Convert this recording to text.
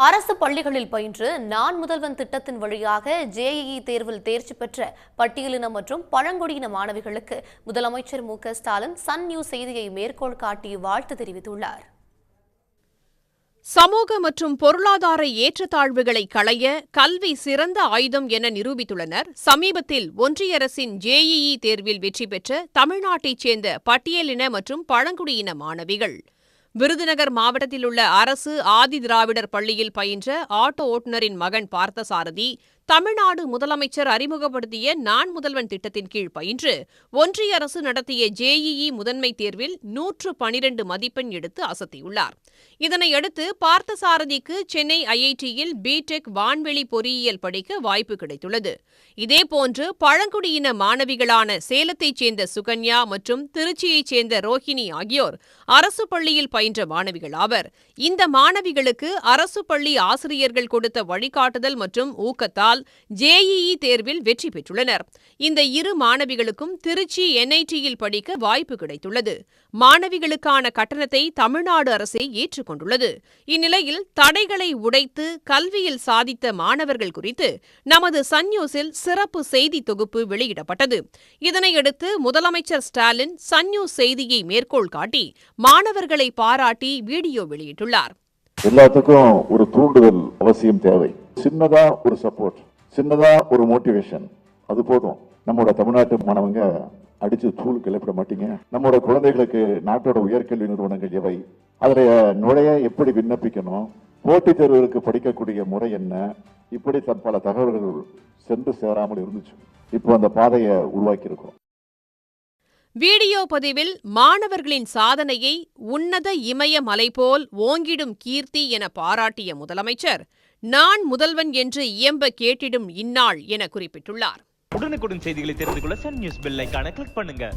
அரசு பள்ளிகளில் பயின்று நான் முதல்வன் திட்டத்தின் வழியாக ஜேஇஇ தேர்வில் தேர்ச்சி பெற்ற பட்டியலின மற்றும் பழங்குடியின மாணவிகளுக்கு முதலமைச்சர் மு க ஸ்டாலின் சன் நியூஸ் செய்தியை மேற்கோள் காட்டி வாழ்த்து தெரிவித்துள்ளார். சமூக மற்றும் பொருளாதார ஏற்றத்தாழ்வுகளை களைய கல்வி சிறந்த ஆயுதம் என நிரூபித்துள்ளனர். சமீபத்தில் ஒன்றிய அரசின் ஜேஇஇ தேர்வில் வெற்றி பெற்ற தமிழ்நாட்டைச் சேர்ந்த பட்டியலின மற்றும் பழங்குடியின மாணவிகள். விருதுநகர் மாவட்டத்தில் உள்ள அரசு ஆதி திராவிடர் பள்ளியில் பயின்ற ஆட்டோ ஓட்டுநரின் மகன் பார்த்தசாரதி தமிழ்நாடு முதலமைச்சர் அறிமுகப்படுத்திய நான் முதல்வன் திட்டத்தின் கீழ் பயின்று ஒன்றிய அரசு நடத்திய ஜேஇஇ முதன்மை தேர்வில் நூற்று பனிரண்டு மதிப்பெண் எடுத்து அசத்தியுள்ளார். இதனையடுத்து பார்த்தசாரதிக்கு சென்னை ஐஐடியில் பிடெக் வான்வெளி பொறியியல் படிக்க வாய்ப்பு கிடைத்துள்ளது. இதேபோன்று பழங்குடியின மாணவிகளான சேலத்தைச் சேர்ந்த சுகன்யா மற்றும் திருச்சியைச் சேர்ந்த ரோஹிணி ஆகியோர் அரசு பள்ளியில் பயின்ற மாணவிகள் ஆவர். இந்த மாணவிகளுக்கு அரசு பள்ளி ஆசிரியர்கள் கொடுத்த வழிகாட்டுதல் மற்றும் ஊக்கத்தால் ஜேஇஇ தேர்வில் வெற்றி பெற்றுள்ளனர். இந்த இரு மாணவிகளுக்கும் திருச்சி என்ஐடியில் படிக்க வாய்ப்பு கிடைத்துள்ளது. மாணவிகளுக்கான கட்டணத்தை தமிழ்நாடு அரசே ஏற்றுக்கொண்டுள்ளது. இந்நிலையில் தடைகளை உடைத்து கல்வியில் சாதித்த மாணவர்கள் குறித்து நமது சன் நியூஸில் சிறப்பு செய்தி தொகுப்பு வெளியிடப்பட்டது. இதனையடுத்து முதலமைச்சர் ஸ்டாலின் சன் நியூஸ் செய்தியை மேற்கோள் காட்டி மாணவர்களை பாராட்டி வீடியோ வெளியிட்டுள்ளார். எல்லாத்துக்கும் ஒரு தூண்டுதல் அவசியம் தேவை. சின்னதா ஒரு சப்போர்ட். சின்னதாக ஒரு மோட்டிவேஷன் அது போதும். நம்மளோட தமிழ்நாட்டு மாணவங்க அடித்து தூள் கிளப்பிட மாட்டீங்க. நம்மளோட குழந்தைகளுக்கு நாட்டோட உயர்கல்வி நிறுவனங்கள் எவை? அதில் நுழைய எப்படி விண்ணப்பிக்கணும்? போட்டித் தேர்வுகளுக்கு படிக்கக்கூடிய முறை என்ன? இப்படி பல தகவல்கள் சென்று சேராமல் இருந்துச்சு. இப்போ அந்த பாதையை உருவாக்கியிருக்கோம் வீடியோ பதிவில் மாணவர்களின் சாதனையை உன்னத இமய மலை போல் ஓங்கிடும் கீர்த்தி என பாராட்டிய முதலமைச்சர் நான் முதல்வன் என்று இயம்ப கேட்டிடும் இந்நாள் என குறிப்பிட்டுள்ளார். உடனுக்குடன் செய்திகளை தெரிந்து கொள்ள சன் நியூஸ் பெல் ஐக்கான கிளிக் பண்ணுங்க.